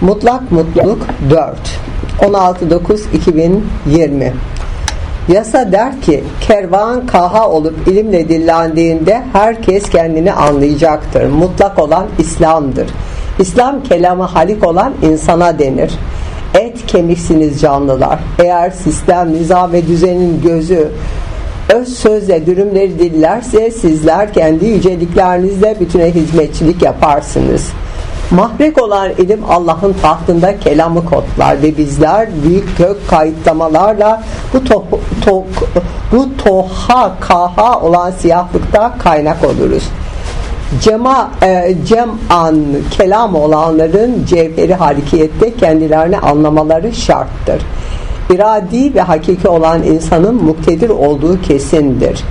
Mutlak Mutluluk 4 16.9.2020 Yasa der ki kervan kaha olup ilimle dillendiğinde herkes kendini anlayacaktır. Mutlak olan İslam'dır. İslam kelamı halik olan insana denir. Et kemiksiniz canlılar. Eğer sistem, nizam ve düzenin gözü öz sözle dürümleri dillerse sizler kendi yüceliklerinizle bütüne hizmetçilik yaparsınız. Mahrek olan ilim Allah'ın tahtında kelamı kodlar ve bizler büyük gök kayıtlamalarla bu to, to, bu toha kaha olan siyahlıkta kaynak oluruz. Cema, e, cem'an kelam olanların cevheri harikiyette kendilerini anlamaları şarttır. İradi ve hakiki olan insanın muktedir olduğu kesindir.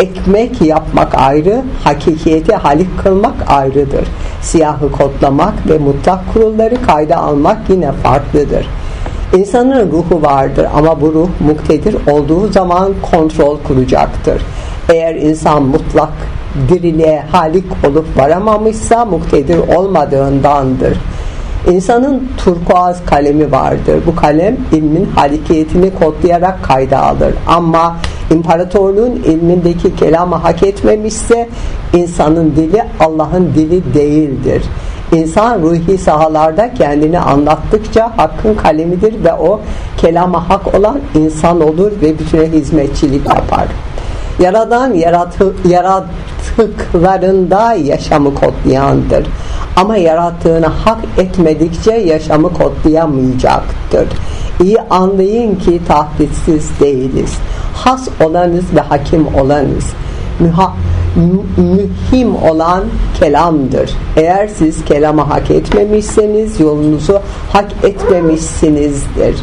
Ekmek yapmak ayrı, hakikiyeti halik kılmak ayrıdır. Siyahı kodlamak ve mutlak kurulları kayda almak yine farklıdır. İnsanın ruhu vardır ama bu ruh muktedir olduğu zaman kontrol kuracaktır. Eğer insan mutlak diriliğe halik olup varamamışsa muktedir olmadığındandır. İnsanın turkuaz kalemi vardır. Bu kalem ilmin hareketini kodlayarak kayda alır. Ama imparatorluğun ilmindeki kelamı hak etmemişse insanın dili Allah'ın dili değildir. İnsan ruhi sahalarda kendini anlattıkça hakkın kalemidir ve o kelama hak olan insan olur ve bütüne hizmetçilik yapar. Yaradan yaratı, yaratıklarında yaşamı kodlayandır. Ama yarattığını hak etmedikçe yaşamı kodlayamayacaktır. İyi anlayın ki tahditsiz değiliz. Has olanız ve hakim olanız. Müha, mühim olan kelamdır. Eğer siz kelama hak etmemişseniz yolunuzu hak etmemişsinizdir.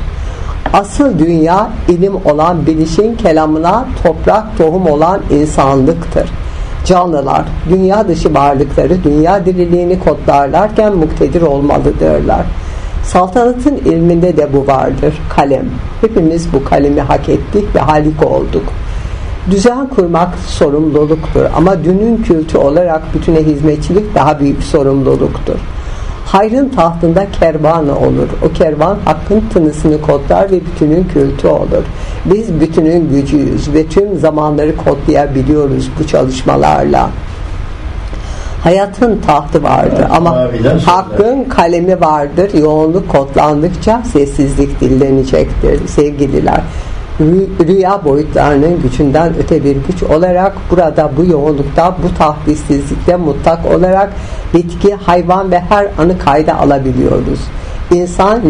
Asıl dünya ilim olan bilişin kelamına toprak tohum olan insanlıktır. Canlılar, dünya dışı varlıkları dünya diriliğini kodlarlarken muktedir olmalıdırlar. Saltanatın ilminde de bu vardır. Kalem. Hepimiz bu kalemi hak ettik ve halik olduk. Düzen kurmak sorumluluktur ama dünün kültü olarak bütüne hizmetçilik daha büyük sorumluluktur. Hayrın tahtında kervanı olur. O kervan hakkın tınısını kodlar ve bütünün kültü olur. Biz bütünün gücüyüz ve tüm zamanları kodlayabiliyoruz bu çalışmalarla. Hayatın tahtı vardır Evet, ama hakkın kalemi vardır. Yoğunluk kodlandıkça sessizlik dillenecektir sevgililer. Rü- Rüya boyutlarının gücünden öte bir güç olarak burada bu yoğunlukta bu tahdissizlikte mutlak olarak bitki, hayvan ve her anı kayda alabiliyoruz. İnsan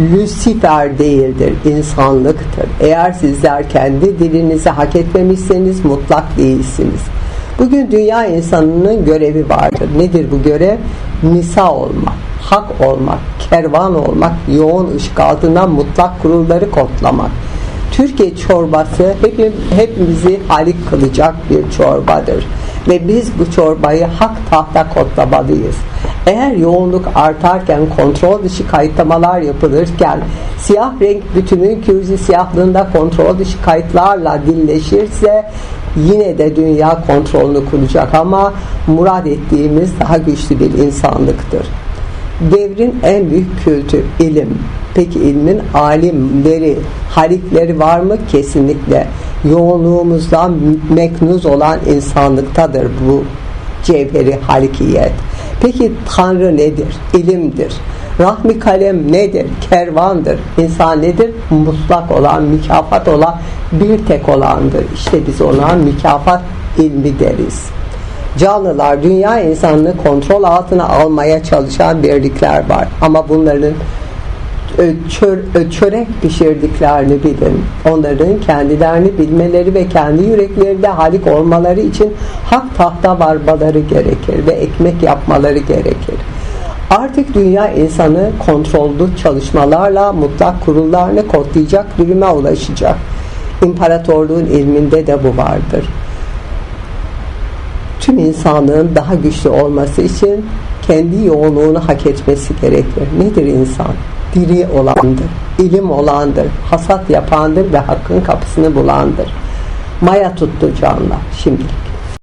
Lucifer değildir, insanlıktır. Eğer sizler kendi dilinizi hak etmemişseniz mutlak değilsiniz. Bugün dünya insanının görevi vardır. Nedir bu görev? Nisa olmak, hak olmak, kervan olmak, yoğun ışık altından mutlak kurulları kodlamak. Türkiye çorbası hepim, hepimizi halik kılacak bir çorbadır. Ve biz bu çorbayı hak tahta kodlamalıyız. Eğer yoğunluk artarken kontrol dışı kayıtlamalar yapılırken siyah renk bütünün kürzi siyahlığında kontrol dışı kayıtlarla dilleşirse yine de dünya kontrolünü kuracak ama murad ettiğimiz daha güçlü bir insanlıktır. Devrin en büyük kültü ilim. Peki ilmin alimleri, halikleri var mı? Kesinlikle. Yoğunluğumuzdan meknuz olan insanlıktadır bu cevheri halikiyet. Peki Tanrı nedir? İlimdir. Rahmi kalem nedir? Kervandır. İnsan nedir? Mutlak olan, mükafat olan, bir tek olandır. İşte biz ona mükafat ilmi deriz. Canlılar dünya insanını kontrol altına almaya çalışan birlikler var. Ama bunların çör, çörek pişirdiklerini bilin. Onların kendilerini bilmeleri ve kendi yüreklerinde halik olmaları için hak tahta varmaları gerekir ve ekmek yapmaları gerekir. Artık dünya insanı kontrollü çalışmalarla mutlak kurullarını kodlayacak duruma ulaşacak. İmparatorluğun ilminde de bu vardır tüm insanlığın daha güçlü olması için kendi yoğunluğunu hak etmesi gerekir. Nedir insan? Diri olandır, ilim olandır, hasat yapandır ve hakkın kapısını bulandır. Maya tuttu canlar şimdilik.